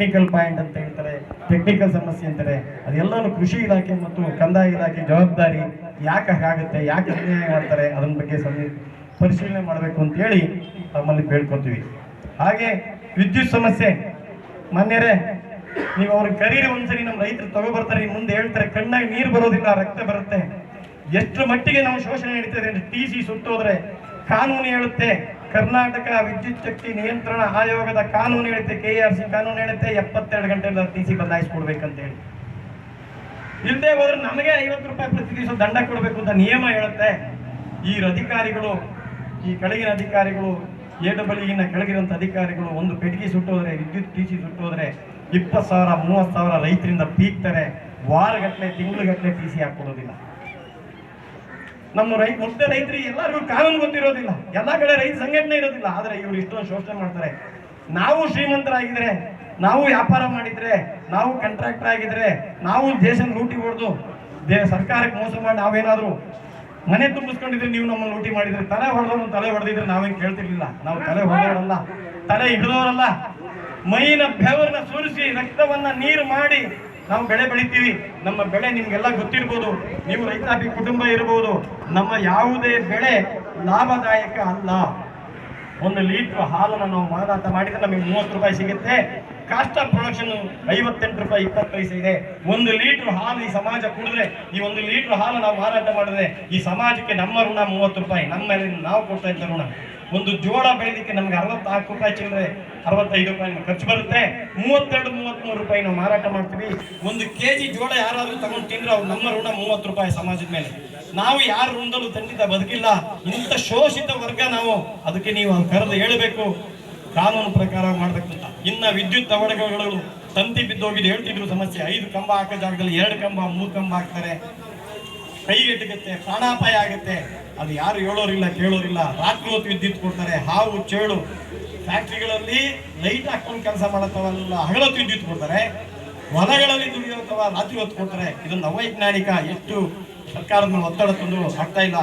Technical point ಅಂತ ಹೇಳ್ತಾರೆ technical ಸಮಸ್ಯೆ ಅಂತಾರೆ, ಅದೆಲ್ಲನೂ ಕೃಷಿ ಇಲಾಖೆ ಮತ್ತು ಕಂದಾಯ ಇಲಾಖೆ ಜವಾಬ್ದಾರಿ ಯಾಕೆ ಆಗುತ್ತೆ ಯಾಕೆ ಅನ್ಯಾಯ ಮಾಡ್ತಾರೆ ಅದನ್ನ ಬಗ್ಗೆ ಪರಿಶೀಲನೆ ಮಾಡಬೇಕು ಅಂತ ಹೇಳಿ ತಮ್ಮಲ್ಲಿ ಬೇಡ್ಕೊತೀವಿ ಹಾಗೆ ವಿದ್ಯುತ್ ಸಮಸ್ಯೆ, ಮಾನ್ಯರೇ, ನೀವು ಅವ್ರಿಗೆ ಕರೀರಿ ಒಂದ್ಸರಿ, ನಮ್ಮ ರೈತರು ತಗೊಬರ್ತಾರೆ ಮುಂದೆ ಹೇಳ್ತಾರೆ, ಕಣ್ಣಾಗಿ ನೀರು ಬರೋದಿಲ್ಲ ರಕ್ತ ಬರುತ್ತೆ. ಎಷ್ಟು ಮಟ್ಟಿಗೆ ನಾವು ಶೋಷಣೆ ನಡೀತದೆ ಟಿ ಸಿ ಸುಟ್ಟೋದ್ರೆ ಕಾನೂನು ಹೇಳುತ್ತೆ ಕರ್ನಾಟಕ ವಿದ್ಯುತ್ ಶಕ್ತಿ ನಿಯಂತ್ರಣ ಆಯೋಗದ ಕಾನೂನು ಹೇಳುತ್ತೆ ಕೆ ಆರ್ ಸಿ ಕಾನೂನು ಹೇಳುತ್ತೆ ಎಪ್ಪತ್ತೆರಡು ಗಂಟೆ ಟಿ ಸಿ ಬದಲಾಯಿಸ್ಕೊಡ್ಬೇಕಂತ ಹೇಳಿ ಇಲ್ಲದೆ ಹೋದ್ರೆ ನಮಗೆ ಐವತ್ತು ರೂಪಾಯಿ ಪ್ರತಿ ದಿವಸ ದಂಡ ಕೊಡಬೇಕು ಅಂತ ನಿಯಮ ಹೇಳುತ್ತೆ. ಈ ಅಧಿಕಾರಿಗಳು, ಈ ಕೆಳಗಿನ ಅಧಿಕಾರಿಗಳು, ಎ ಬಳಿಗಿನ ಕೆಳಗಿರುವಂಥ ಅಧಿಕಾರಿಗಳು ಒಂದು ಪೆಟ್ಟಿಗೆ ಸುಟ್ಟೋದ್ರೆ, ವಿದ್ಯುತ್ ಟಿ ಸಿ ಸುಟ್ಟೋದ್ರೆ ಇಪ್ಪತ್ತು ಸಾವಿರ, ಮೂವತ್ತು ಸಾವಿರ ರೈತರಿಂದ ಪೀಕ್ತಾರೆ. ವಾರಗಟ್ಟಲೆ, ತಿಂಗಳುಗಟ್ಟಲೆ ಟಿ ಸಿ ಹಾಕೊಡೋದಿಲ್ಲ ನಮ್ಮ ರೈತ ಮುಂದೆ ರೈತರಿಗೆ ಎಲ್ಲರಿಗೂ ಕಾನೂನು ಗೊತ್ತಿರೋದಿಲ್ಲ. ಎಲ್ಲ ಕಡೆ ರೈತ ಸಂಘಟನೆ ಇರೋದಿಲ್ಲ. ಆದರೆ ಇವರು ಇಷ್ಟೊಂದು ಶೋಷಣೆ ಮಾಡ್ತಾರೆ. ನಾವು ಶ್ರೀಮಂತರಾಗಿದ್ರೆ, ನಾವು ವ್ಯಾಪಾರ ಮಾಡಿದ್ರೆ, ನಾವು ಕಾಂಟ್ರಾಕ್ಟರ್ ಆಗಿದ್ರೆ, ನಾವು ದೇಶ ಲೂಟಿ ಹೊಡೆದು, ದೇ, ಸರ್ಕಾರಕ್ಕೆ ಮೋಸ ಮಾಡಿ ನಾವೇನಾದರೂ ಮನೆ ತುಂಬಿಸ್ಕೊಂಡಿದ್ರೆ ನೀವು ನಮ್ಮನ್ನು ಲೂಟಿ ಮಾಡಿದ್ರೆ, ತಲೆ ಹೊಡೆದವ್ರು ತಲೆ ಹೊಡೆದಿದ್ರೆ ನಾವೇನು ಕೇಳ್ತಿರ್ಲಿಲ್ಲ. ನಾವು ತಲೆ ಹೊಡೆದವರಲ್ಲ. ತಲೆ ಹಿಡಿದವರಲ್ಲ. ಮೈನ ಬೆವರನ್ನ ಸುರಿಸಿ ರಕ್ತವನ್ನ ನೀರು ಮಾಡಿ ನಾವು ಬೆಳೆ ಬೆಳಿತೀವಿ, ನಮ್ಮ ಬೆಳೆ ನಿಮ್ಗೆಲ್ಲ ಗೊತ್ತಿರ್ಬೋದು, ನೀವು ರೈತಾಪಿ ಕುಟುಂಬ ಇರಬಹುದು ನಮ್ಮ ಯಾವುದೇ ಬೆಳೆ ಲಾಭದಾಯಕ ಅಲ್ಲ. ಒಂದು ಲೀಟರ್ ಹಾಲನ್ನು ನಾವು ಮಾರಾಟ ಮಾಡಿದ್ರೆ ನಮಗೆ ಮೂವತ್ತು ರೂಪಾಯಿ ಸಿಗುತ್ತೆ. ಕಾಸ್ಟ್ ಆಫ್ ಪ್ರೊಡಕ್ಷನ್ ಐವತ್ತೆಂಟು ರೂಪಾಯಿ, ಇಪ್ಪತ್ತು ಪೈಸೆ ಇದೆ. ಒಂದು ಲೀಟರ್ ಹಾಲು ಈ ಸಮಾಜ ಕುಡಿದ್ರೆ, ಈ ಒಂದು ಲೀಟರ್ ಹಾಲು ನಾವು ಮಾರಾಟ ಮಾಡಿದ್ರೆ ಈ ಸಮಾಜಕ್ಕೆ ನಮ್ಮ ಋಣ ಮೂವತ್ತು ರೂಪಾಯಿ, ನಮ್ಮ ನಾವು ಕೊಡ್ತಾ ಇದ್ದ ಋಣ. ಒಂದು ಜೋಳ ಬೆಳೆದಿಕ್ಕೆ ನಮ್ಗೆ ಅರವತ್ನಾಲ್ಕು ರೂಪಾಯಿ ಚಿಲ್ಲರೆ, ಅರವತ್ತೈದು ರೂಪಾಯಿ ಖರ್ಚು ಬರುತ್ತೆ. ಮೂವತ್ತೆರಡು ಮೂವತ್ಮೂರು ರೂಪಾಯಿ ನಾವು ಮಾರಾಟ ಮಾಡ್ತೀವಿ. ಒಂದು ಕೆ ಜಿ ಜೋಳ ಯಾರಾದ್ರೂ ತಗೊಂಡು ತಿಂದ್ರೆ ಅವ್ರು ನಮ್ಮ ಋಣ ಮೂವತ್ತು ರೂಪಾಯಿ ಸಮಾಜದ ಮೇಲೆ. ನಾವು ಯಾರ ಋಣದಲ್ಲೂ ಖಂಡಿತ ಬದುಕಿಲ್ಲ. ಇಂಥ ಶೋಷಿತ ವರ್ಗ ನಾವು. ಅದಕ್ಕೆ ನೀವು ಕರೆದು ಹೇಳಬೇಕು. ಕಾನೂನು ಪ್ರಕಾರ ಮಾಡ್ಬೇಕಂತ. ಇನ್ನ ವಿದ್ಯುತ್ ಅವಘಡಗಳು ತಂತಿ ಬಿದ್ದೋಗಿದ್ದು ಹೇಳ್ತಿದ್ರು ಸಮಸ್ಯೆ. ಐದು ಕಂಬ ಹಾಕೋ ಜಾಗದಲ್ಲಿ ಎರಡು ಕಂಬ, ಮೂರು ಕಂಬ ಹಾಕ್ತಾರೆ. ಕೈಗೆಟುಗುತ್ತೆ ಪ್ರಾಣಾಪಾಯ ಆಗುತ್ತೆ. ಅದು ಯಾರು ಹೇಳೋರಿಲ್ಲ, ಕೇಳೋರಿಲ್ಲ. ರಾತ್ರಿ ಹೊತ್ತು ವಿದ್ಯುತ್ ಕೊಡ್ತಾರೆ. ಹಾವು, ಚೇಳು, ಫ್ಯಾಕ್ಟ್ರಿಗಳಲ್ಲಿ ಲೈಟ್ ಹಾಕೊಂಡು ಕೆಲಸ ಮಾಡತ್ತವಲ್ಲ ಹಗಲೊತ್ತು ವಿದ್ಯುತ್ ಕೊಡ್ತಾರೆ. ಹೊಲಗಳಲ್ಲಿ ದುಡಿಯೋತ್ತವ ರಾತ್ರಿ ಹೊತ್ತು ಕೊಡ್ತಾರೆ. ಇದೊಂದು ಅವೈಜ್ಞಾನಿಕ ಎಷ್ಟು ಸರ್ಕಾರದ ಒತ್ತಡ ತಂದು ಆಗ್ತಾ ಇಲ್ಲ.